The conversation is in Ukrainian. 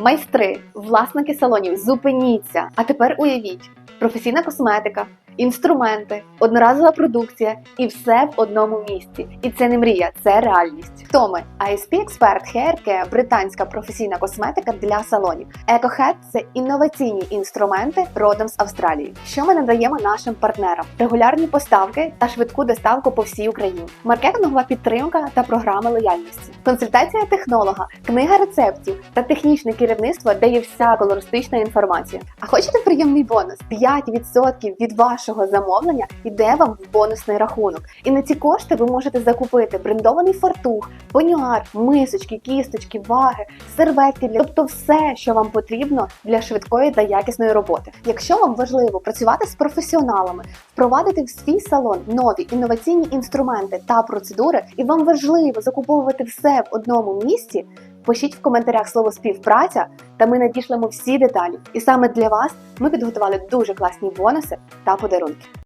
Майстри, власники салонів, зупиніться. А тепер уявіть: професійна косметика, інструменти, одноразова продукція і все в одному місці. І це не мрія, це реальність. Хто ми? ISP Expert Hair Care – британська професійна косметика для салонів. EcoHead – це інноваційні інструменти родом з Австралії. Що ми надаємо нашим партнерам? Регулярні поставки та швидку доставку по всій Україні, маркетингова підтримка та програми лояльності, консультація технолога, книга рецептів та технічне керівництво, де є вся колористична інформація. А хочете приємний бонус? 5% від вашого замовлення йде вам в бонусний рахунок. І на ці кошти ви можете закупити брендований фартух, понюар, мисочки, кісточки, ваги, серветки, для- тобто все, що вам потрібно для швидкої та якісної роботи. Якщо вам важливо працювати з професіоналами, впровадити в свій салон нові інноваційні інструменти та процедури, і вам важливо закуповувати все в одному місці. Пишіть в коментарях слово співпраця, та ми надішлемо всі деталі. І саме для вас ми підготували дуже класні бонуси та подарунки.